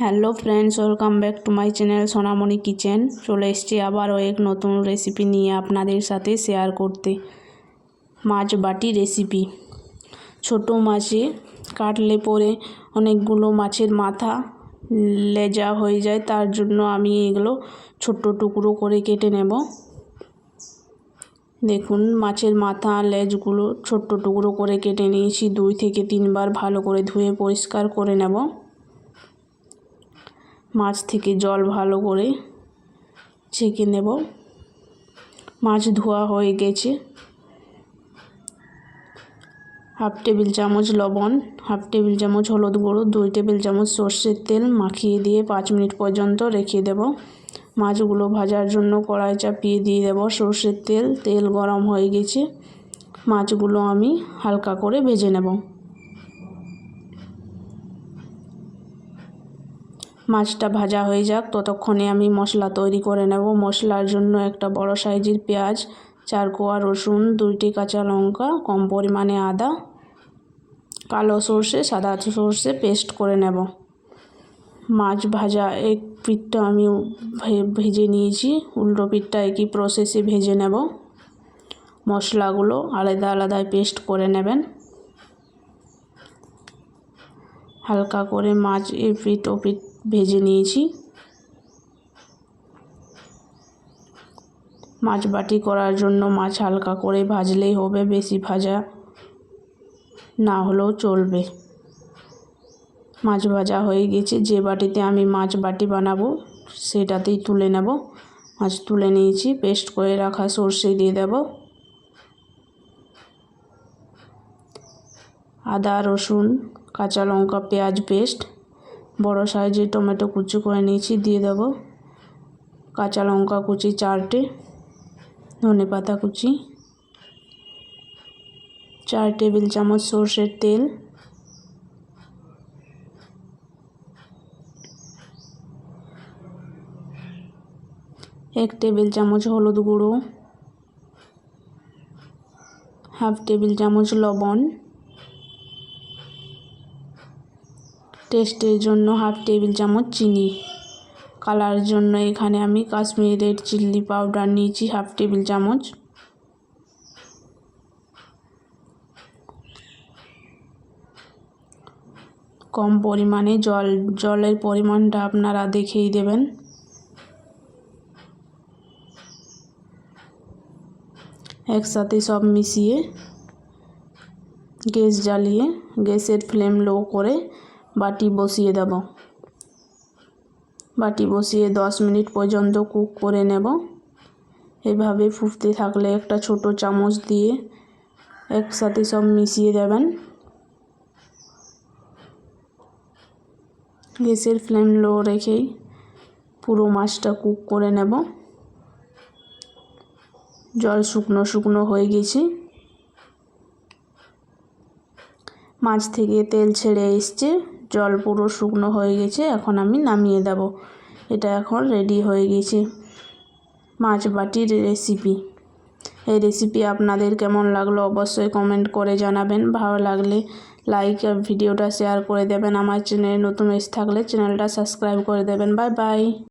Hello friends welcome back to my channel Sonamoni kitchen চলে এসেছি আবারও এক নতুন রেসিপি নিয়ে আপনাদের সাথে শেয়ার করতে। মাছ বাটি রেসিপি ছোট মাছে কাটলে পরে অনেকগুলো মাছের মাথা লেজা হয়ে যায়, তার জন্য আমি এগুলো ছোট্ট টুকরো করে কেটে নেব। দেখুন, মাছের মাথা, লেজগুলো ছোট্ট টুকরো করে কেটে নিয়েছি, দুই থেকে তিনবার ভালো করে ধুয়ে পরিষ্কার করে নেব। মাছ থেকে জল ভালো করে ছেঁকে নেব। মাছ ধোয়া হয়ে গেছে। হাফ টেবিল চামচ লবণ, হাফ টেবিল চামচ হলুদ গুঁড়ো, দুই টেবিল চামচ সর্ষের তেল মাখিয়ে দিয়ে পাঁচ মিনিট পর্যন্ত রেখে দেব। মাছগুলো ভাজার জন্য কড়াই চাপিয়ে দিয়ে দেব। সর্ষের তেল তেল গরম হয়ে গেছে। মাছগুলো আমি হালকা করে ভেজে নেব। মাছটা ভাজা হয়ে যাক। ততক্ষণে আমি মশলা তৈরি করে নেব। মশলার জন্য একটা বড় সাইজের পেঁয়াজ, চার কোয়া রসুন, দুইটি কাঁচা লঙ্কা, কম পরিমাণে আদা, কালো সর্ষে, সাদা সর্ষে পেস্ট করে নেব। মাছ ভাজা এক পিঠটা আমি ভেজে নিয়েছি। উল্টো পিঠটা একই প্রসেসে ভেজে নেব। মশলাগুলো আলাদা আলাদায় পেস্ট করে নেবেন। হালকা করে মাছ এ পিঠ ও পিঠ ভেজে নিয়েছি। মাছ বাটি করার জন্য মাছ হালকা করে ভাজলেই হবে, বেশি ভাজা না হলেও চলবে। মাছ ভাজা হয়ে গেছে, যে বাটিতে আমি মাছ বাটি বানাবো সেটাতেই তুলে নেব। মাছ তুলে নিয়েছি, পেস্ট করে রাখা সর্ষে দিয়ে দেব। আদা, রসুন, কাঁচা লঙ্কা, পেঁয়াজ, পেস্ট বড় সাইজের টমেটো কুচি করে নিয়েছি, দিয়ে দেব কাঁচা লঙ্কা কুচি চারটে, ধনে পাতা কুচি, চার টেবিল চামচ সর্ষের তেল, এক টেবিল চামচ হলুদ গুঁড়ো, হাফ টেবিল চামচ লবণ টেস্টের জন্য হাফ টেবিল চামচ চিনি। কালার জন্য এখানে আমি কাশ্মীরি রেড চিল্লি পাউডার নিয়েছি হাফ টেবিল চামচ। কম পরিমাণে জল, জলের পরিমাণটা আপনারা দেখেই দেবেন। একসাথে সব মিশিয়ে গ্যাস জ্বালিয়ে গ্যাসের ফ্লেম লো করে বাটি বসিয়ে দেব। বাটি বসিয়ে দশ মিনিট পর্যন্ত কুক করে নেব। এভাবে ফুটতে থাকলে একটা ছোট চামচ দিয়ে একসাথে সব মিশিয়ে দেবেন। গ্যাসের ফ্লেম লো রেখেই পুরো মাছটা কুক করে নেব। জল শুকনো শুকনো হয়ে গেছে। মাছ থেকে তেল ছেড়ে এসছে। জল পুরো শুকনো হয়ে গেছে, এখন আমি নামিয়ে দেব। এটা এখন রেডি হয়ে গেছে। মাছ বাটির রেসিপি এই রেসিপি আপনাদের কেমন লাগল অবশ্যই কমেন্ট করে জানাবেন। ভালো লাগলে লাইক আর ভিডিওটা শেয়ার করে দেবেন। আমার চ্যানেলে নতুন এসে থাকলে চ্যানেলটা সাবস্ক্রাইব করে দেবেন। Bye bye